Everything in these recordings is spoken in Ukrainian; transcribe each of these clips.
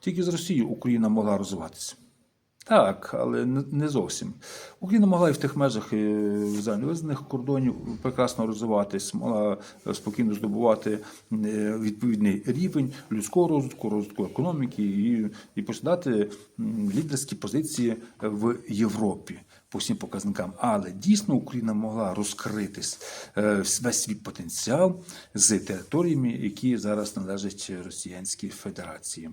Тільки з Росією Україна могла розвиватися. Так, але не- зовсім. Україна могла і в тих межах визнаних кордонів прекрасно розвиватись, могла спокійно здобувати е, відповідний рівень людського розвитку, розвитку економіки і, і посідати лідерські позиції в Європі по всім показникам. Але дійсно Україна могла розкритись е, весь свій потенціал з територіями, які зараз належать Росіянській Федерації.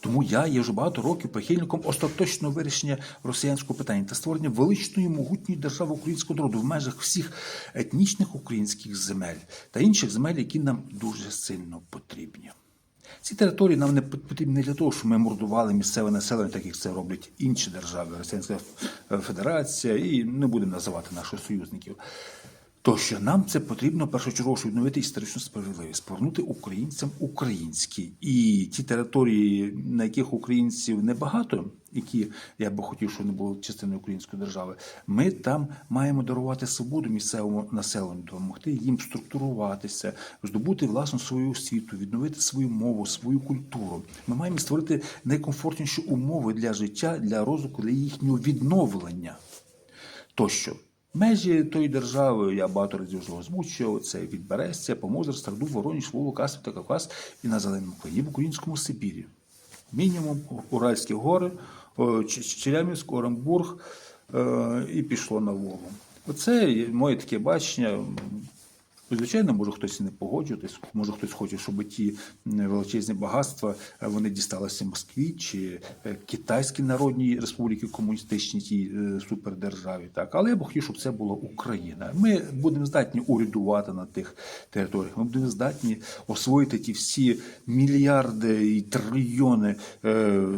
Тому я є вже багато років прихильником остаточного вирішення росіянського питання та створення величної могутньої держави українського народу в межах всіх етнічних українських земель та інших земель, які нам дуже сильно потрібні. Ці території нам не потрібні для того, щоб ми мордували місцеве населення, так як це роблять інші держави, Російська Федерація, і не будемо називати наших союзників. То що нам це потрібно першочергово, щоб відновити історичну справедливість, повернути українцям українські і ті території, на яких українців небагато, які я би хотів, щоб вони були частиною української держави. Ми там маємо дарувати свободу місцевому населенню, допомогти їм структуруватися, здобути власну свою освіту, відновити свою мову, свою культуру. Ми маємо створити найкомфортніші умови для життя, для розвитку, для їхнього відновлення тощо. Межі тої держави я багато разів вже озвучував. Це від Берестя, Помозер, Старду, Вороніж, Волу, Каспів та Кавказ і на Зеленому Клині в українському Сибірі. Мінімум Уральські гори, о, Ч- Челябинськ, Оренбург е, і пішло на Волгу. Оце моє таке бачення. Звичайно, може хтось і не погоджуватись, може хтось хоче, щоб ті величезні багатства е, вони дісталися Москві чи е, Китайській Народній Республіці комуністичній тій е, супердержаві. Так, але я б хотів, щоб це була Україна. Ми будемо здатні урядувати на тих територіях. Ми будемо здатні освоїти ті всі мільярди і трильйони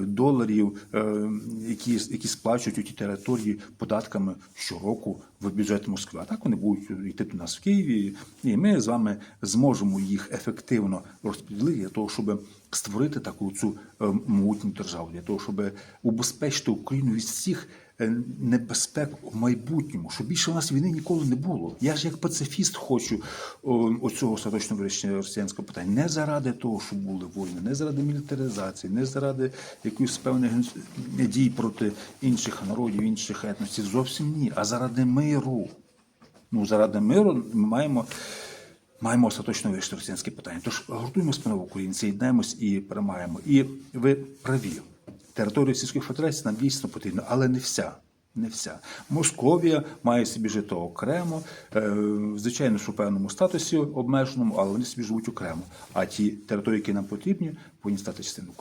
доларів, які, які сплачують у ті території податками щороку в бюджет Москви. А так вони будуть йти до нас в Києві, і ми з вами зможемо їх ефективно розподілити для того, щоб створити таку цю е, могутню державу, для того, щоб убезпечити Україну від всіх е, небезпек в майбутньому, щоб більше у нас війни ніколи не було. Я ж як пацифіст хочу оцього остаточного вирішення росіянського питання не заради того, щоб були війни, не заради мілітаризації, не заради якихось певних дій проти інших народів, інших етносів. Зовсім ні, а заради миру. Ну, заради миру ми маємо. Маємо остаточно вирішити росіянське питання. Тож гуртуємося панове українці, єднаємось і перемагаємо. І ви праві. Територія Російської Федерації нам дійсно потрібна, але не вся. Не вся. Московія має собі жити окремо, е, звичайно, що в певному статусі обмеженому, але вони собі живуть окремо. А ті території, які нам потрібні, повинні стати частиною.